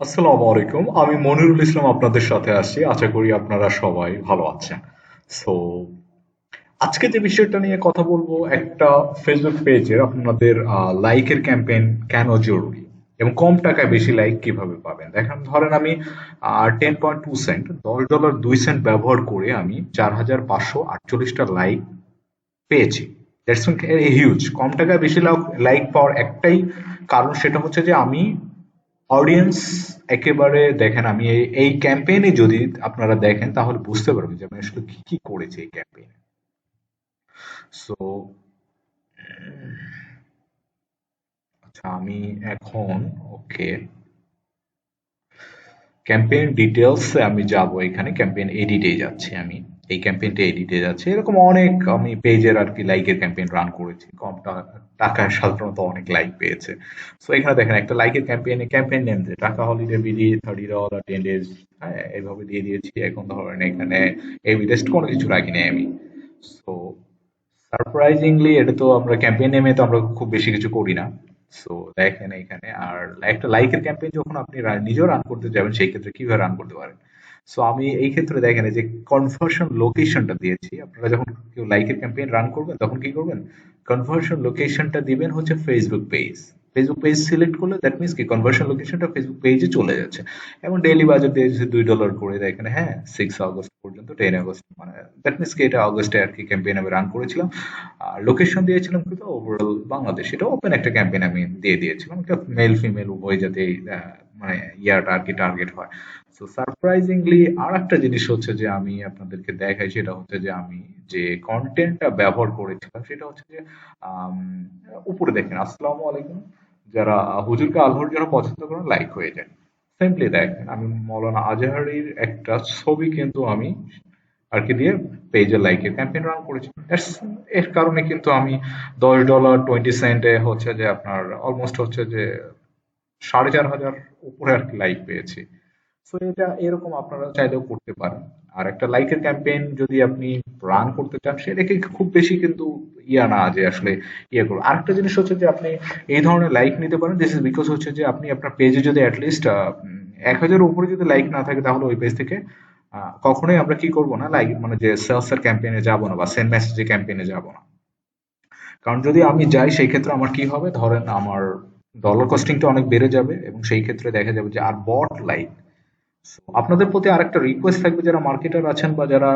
আসসালামু আলাইকুম। আমি মনিরুল ইসলাম আপনাদের সাথে আসছি আশা করি আপনারা সবাই ভালো আছেন। সো আজকে যে বিষয়টা নিয়ে কথা বলব, একটা ফেসবুক পেজের আপনাদের লাইকের ক্যাম্পেইন কেন জরুরি এবং কম টাকায় বেশি লাইক কীভাবে পাবেন? দেখেন, ধরেন আমি টেন পয়েন্ট টু সেন্ট দশ ডলার দুই সেন্ট ব্যবহার করে আমি চার হাজার পাঁচশো আটচল্লিশটা লাইক পেয়েছি। হিউজ কম টাকায় বেশি লাইক পাওয়ার একটাই কারণ সেটা হচ্ছে যে আমি অডিয়েন্স একেবারে দেখেন, আমি এই ক্যাম্পেইনে যদি আপনারা দেখেন, তাহলে বুঝতে পারবেন যে আমি আসলে কি কি করেছি এই ক্যাম্পেইনে সো আচ্ছা আমি এখন ওকে ক্যাম্পেইন ডিটেলস আমি যাব এখানে ক্যাম্পেইন এডিটে যাচ্ছি আমি। এই ক্যাম্পেইনটা এডিটে যাচ্ছে। এরকম অনেক আমি পেজের আর কি লাইকের ক্যাম্পেইন রান করেছি। কম টাকায় সাধারণত অনেক লাইক পেয়েছে। সো এখানে দেখেন একটা লাইকের ক্যাম্পেইনে ক্যাম্পেইন নেম যে টাকা holiday BD thirty dollar ten days এইভাবে দিয়ে দিয়েছি। এখন ধরেন এখানে এই টেস্ট কোনো কিছু রাখিনি আমি। সো সারপ্রাইজিংলি এটা তো আমরা ক্যাম্পেইন নেমে তো আমরা খুব বেশি কিছু করি না। সো দেখেন এখানে আর একটা লাইকের ক্যাম্পেইন যখন আপনি নিজেও রান করতে যাবেন, সেই ক্ষেত্রে কীভাবে রান করতে পারেন? সো আমি এই ক্ষেত্রে দেখেন যে কনভার্সন লোকেশনটা দিয়েছি, আপনারা যখন কেউ লাইকের ক্যাম্পেইন রান করবেন, তখন কি করবেন? কনভার্সন লোকেশনটা দিবেন হচ্ছে Facebook page Facebook page select করলে দ্যাট মিনস কি? কনভার্সন লোকেশনটা ফেসবুক পেজে চলে যাচ্ছে। এবং ডেইলি বাজেট দিয়েছে দুই ডলার করে দেয় এখানে হ্যাঁ সিক্স আগস্ট পর্যন্ত টেন আগস্ট মানে দ্যাট মিনস কি? এটা আগস্টে আর কি ক্যাম্পেইন আমি রান করেছিলাম। আর লোকেশন দিয়েছিলাম কিন্তু ওভারঅল বাংলাদেশ। এটা ওপেন একটা ক্যাম্পেইন আমি দিয়ে দিয়েছিলাম। এটা মেল ফিমেল উভয় যাতে মানে ইয়ারটা আর কি টার্গেট হয়। সো সারপ্রাইজিংলি আর একটা জিনিস হচ্ছে যে আমি আপনাদেরকে দেখাই, সেটা হচ্ছে যে আমি যে কন্টেন্টটা ব্যবহার করেছিলাম সেটা হচ্ছে যে উপরে দেখেন, আসসালামু আলাইকুম। যারা, হুজুরকে আলহর যারা পছন্দ করেন লাইক হয়ে যায়। সিম্পলি দেখেন, আমি মৌলানা আজহারির একটা ছবি কিন্তু আমি আর কি দিয়ে পেজের লাইকের ক্যাম্পেইন রান করেছি। এর কারণে কিন্তু আমি দশ ডলার টোয়েন্টি সেন্টে হচ্ছে যে আপনার অলমোস্ট হচ্ছে যে সাড়ে চার হাজার উপরে আর কি লাইক পেয়েছি। সো এটা এরকম আপনারা চাইলেও করতে পারেন। আর একটা লাইকের ক্যাম্পেইন যদি আপনি রান করতে চান সেটাকে খুব বেশি কিন্তু ইয়া না যে আসলে ইয়ে করব আরেকটা জিনিস হচ্ছে যে আপনি এই ধরনের লাইক নিতে পারেন। দিস ইজ বিকজ হচ্ছে যে আপনি আপনার পেজে যদি অ্যাটলিস্ট এক হাজার উপরে যদি লাইক না থাকে, তাহলে ওই পেজ থেকে কখনোই আমরা কি করব না? লাইক মানে যে সেলসের ক্যাম্পেইনে যাব না বা সেন্ড মেসেজে ক্যাম্পেইনে যাব না। কারণ যদি আমি যাই, সেই ক্ষেত্রে আমার কি হবে? ধরেন আমার ডলার কস্টিংটা অনেক বেড়ে যাবে এবং সেই ক্ষেত্রে দেখা যাবে যে আর বট লাইক আপনাদের প্রতি আরেকটা রিকোয়েস্ট থাকবে যারা মার্কেটার আছেন বা যারা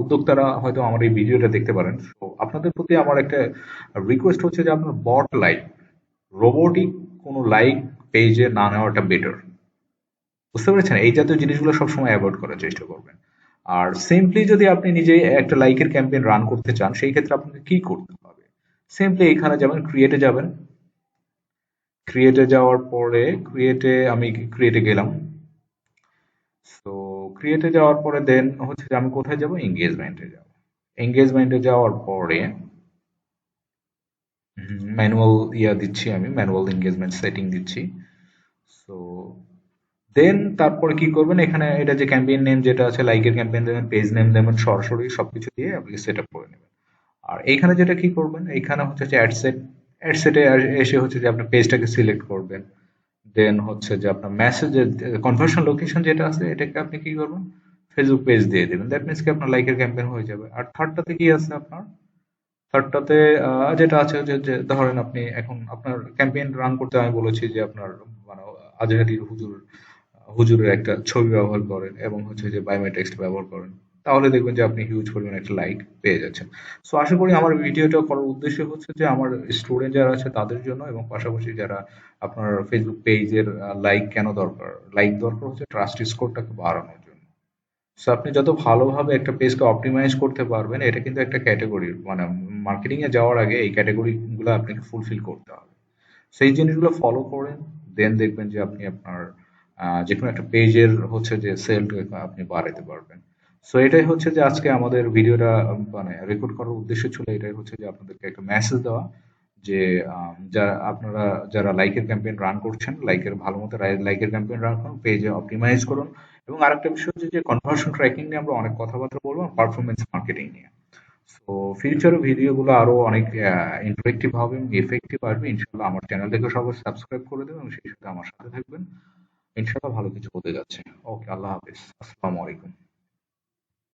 উদ্যোক্তারা হয়তো আমার এই ভিডিওটা দেখতে পারেন। তো আপনাদের প্রতি আমার একটা রিকোয়েস্ট হচ্ছে যে আপনার বট লাইক রোবোটিক কোনো লাইক পেজে না নেওয়াটা বেটার বুঝতে পেরেছেন? এই জাতীয় জিনিসগুলো সবসময় অ্যাভয়েড করার চেষ্টা করবেন। আর সিম্পলি যদি আপনি নিজে একটা লাইকের ক্যাম্পেইন রান করতে চান, সেই ক্ষেত্রে আপনাকে কি করতে হবে? সিম্পলি এখানে যাবেন ক্রিয়েটে যাবেন। ক্রিয়েটে যাওয়ার পরে ক্রিয়েটে আমি ক্রিয়েটে গেলাম। সো ক্রিয়েটে যাওয়ার পরে দেন হচ্ছে আমি কোথায় যাব? এঙ্গেজমেন্টে যাব। এঙ্গেজমেন্টে যাওয়ার পরে ম্যানুয়াল ইয়া দিচ্ছি আমি ম্যানুয়াল এঙ্গেজমেন্ট সেটিং দিচ্ছি। সো দেন তারপরে কি করবেন? এখানে এটা যে ক্যাম্পেইন নেম যেটা আছে লাইকের ক্যাম্পেইন দেবেন পেজ নেম দেবেন সরাসরি সবকিছু দিয়ে আপনি সেট আপ করে নেবেন। আর এখানে যেটা কি করবেন? এখানে হচ্ছে যে অ্যাডসেট অ্যাডসেটে এসে হচ্ছে যে আপনি পেজটাকে সিলেক্ট করবেন। দেন হচ্ছে যে আপনার মেসেজের কনভার্সন লোকেশন যেটা আছে, এটাকে আপনি কি করবেন? ফেসবুক পেজ দিয়ে দেবেন। দ্যাট মিনস কি আপনার লাইকের ক্যাম্পেইন হয়ে যাবে। আর থার্ডটাতে কি আছে আপনার? থার্ডটাতে যেটা আছে যে ধরেন আপনি এখন আপনার ক্যাম্পেইন রান করতে আমি বলেছি যে আপনার মানে আজহারির হুজুর, হুজুরের একটা ছবি ব্যবহার করেন এবং হচ্ছে যে বায়োমেট্রিক্স ব্যবহার করেন। তাহলে দেখবেন যে আপনি হিউজ পরিমাণে একটা লাইক পেয়ে যাচ্ছেন। সো আশা করি আমার ভিডিওটা করার উদ্দেশ্য হচ্ছে যে আমার স্টুডেন্ট যারা আছে তাদের জন্য এবং পাশাপাশি যারা আপনার ফেসবুক পেজের লাইক কেন দরকার? লাইক দরকার হচ্ছে ট্রাস্ট স্কোরটাকে বাড়ানোর জন্য। সো আপনি যত ভালোভাবে একটা পেজকে অপটিমাইজ করতে পারবেন, এটা কিন্তু একটা ক্যাটাগরি মানে মার্কেটিংয়ে যাওয়ার আগে এই ক্যাটাগরিগুলো আপনাকে ফুলফিল করতে হবে। সেই জিনিসগুলো ফলো করেন দেন দেখবেন যে আপনি আপনার যে কোনো একটা পেজের হচ্ছে যে সেলটাকে আপনি বাড়াতে পারবেন। সো এটাই হচ্ছে যে আজকে আমাদের ভিডিওটা মানে রেকর্ড করার উদ্দেশ্য ছিল, এটাই হচ্ছে যে আপনাদেরকে একটা মেসেজ দেওয়া যে যারা, আপনারা যারা লাইকের ক্যাম্পেইন রান করছেন লাইকের ভালো মতো লাইকের ক্যাম্পেইন রান করুন পেজে অপটিমাইজ করুন এবং আরেকটা বিষয় হচ্ছে যে কনভার্সন ট্র্যাকিং নিয়ে আমরা অনেক কথাবার্তা বলব পারফরমেন্স মার্কেটিং নিয়ে। সো ফিউচার ভিডিওগুলো আরও অনেক ইন্টারেক্টিভ হবে এবং এফেক্টিভ আসবে। ইনশাল্লাহ আমার চ্যানেলটাকে সবাই সাবস্ক্রাইব করে দেবেন এবং সেই সাথে আমার সাথে থাকবেন। ইনশাল্লাহ ভালো কিছু হতে যাচ্ছে। ওকে আল্লাহ হাফিজ। আসসালামু আলাইকুম।